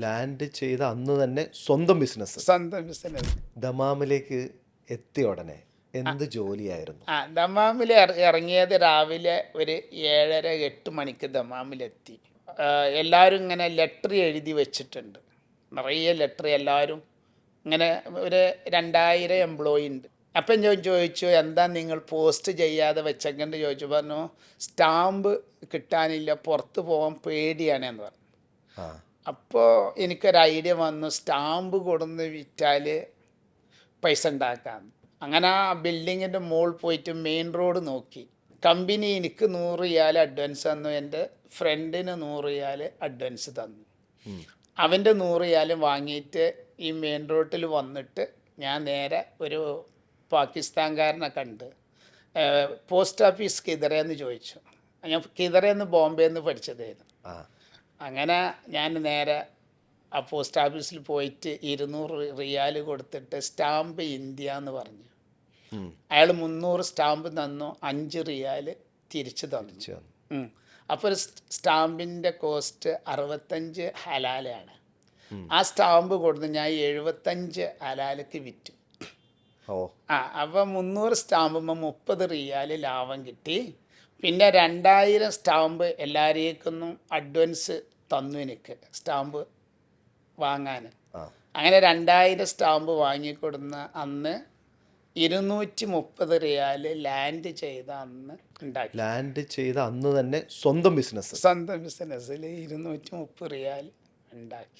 Land ചെയ്ത അന്ന് തന്നെ സ്വന്തം ബിസിനസ് സ്വന്തം ബിസിനസ് ദമാമിലേക്ക് എത്തിയ ഉടനെ എന്ത് ജോലിയായിരുന്നു? ആ ദമാമിൽ ഇറ- ഇറങ്ങിയത് രാവിലെ ഒരു ഏഴര എട്ട് മണിക്ക് ദമാമിലെത്തി. എല്ലാവരും ഇങ്ങനെ ലെറ്റർ എഴുതി വെച്ചിട്ടുണ്ട്. നിറയെ ലെറ്റർ എല്ലാവരും ഇങ്ങനെ ഒരു രണ്ടായിരം എംപ്ലോയി ഉണ്ട്. അപ്പം ഞാൻ ചോദിച്ചു എന്താ നിങ്ങൾ പോസ്റ്റ് ചെയ്യാതെ വെച്ചെങ്കിൽ ചോദിച്ചു പറഞ്ഞു സ്റ്റാമ്പ് കിട്ടാനില്ല പുറത്ത് പോകാൻ പേടിയാണ് എന്ന് പറഞ്ഞു. അപ്പോൾ എനിക്കൊരു ഐഡിയ വന്നു സ്റ്റാമ്പ് കൊടുന്ന് വിറ്റാൽ പൈസ ഉണ്ടാക്കാം അങ്ങനെ ആ ബിൽഡിങ്ങിന്റെ മുകളിൽ പോയിട്ട് മെയിൻ റോഡ് നോക്കി. കമ്പനി എനിക്ക് നൂറ് ഇയാൽ അഡ്വാൻസ് തന്നു എന്റെ ഫ്രണ്ടിന് നൂറ് ഇയാൽ അഡ്വാൻസ് തന്നു. അവന്റെ നൂറ് റിയാൽ വാങ്ങിയിട്ട് ഈ മെയിൻ റോഡിൽ വന്നിട്ട് ഞാൻ നേരെ ഒരു പാകിസ്ഥാൻകാരനെ കണ്ട് പോസ്റ്റ് ഓഫീസ് കിതറയെന്ന് ചോദിച്ചു. ഞാൻ കിതറയെന്ന് ബോംബെന്ന് പഠിച്ചതായിരുന്നു. ആ. അങ്ങനെ ഞാൻ നേരെ ആ പോസ്റ്റ് ഓഫീസിൽ പോയിട്ട് ഇരുന്നൂറ് റിയാൽ കൊടുത്തിട്ട് സ്റ്റാമ്പ് ഇന്ത്യ എന്ന് പറഞ്ഞു. അയാൾ മുന്നൂറ് സ്റ്റാമ്പ് തന്നു അഞ്ച് റിയാൽ തിരിച്ചു തന്നു. അപ്പോൾ ഒരു സ്റ്റാമ്പിന്റെ കോസ്റ്റ് അറുപത്തഞ്ച് ഹലാലാണ്. ആ സ്റ്റാമ്പ് കൊടുത്ത് ഞാൻ എഴുപത്തഞ്ച് ഹലാലക്ക് വിറ്റു. ആ അപ്പം മുന്നൂറ് സ്റ്റാമ്പുമ്പോൾ മുപ്പത് റിയാൽ ലാഭം കിട്ടി. പിന്നെ രണ്ടായിരം സ്റ്റാമ്പ് എല്ലാവരേക്കൊന്നും അഡ്വാൻസ് തന്നു എനിക്ക് സ്റ്റാമ്പ് വാങ്ങാൻ. അങ്ങനെ രണ്ടായിരം സ്റ്റാമ്പ് വാങ്ങിക്കൊടുന്ന അന്ന് ഇരുന്നൂറ്റി മുപ്പത് റിയാൽ ലാൻഡ് ചെയ്ത അന്ന് ഉണ്ടാക്കി. ലാൻഡ് ചെയ്ത അന്ന് തന്നെ സ്വന്തം ബിസിനസ് സ്വന്തം ബിസിനസ്സിൽ ഇരുന്നൂറ്റി മുപ്പത് റിയാൽ ഉണ്ടാക്കി.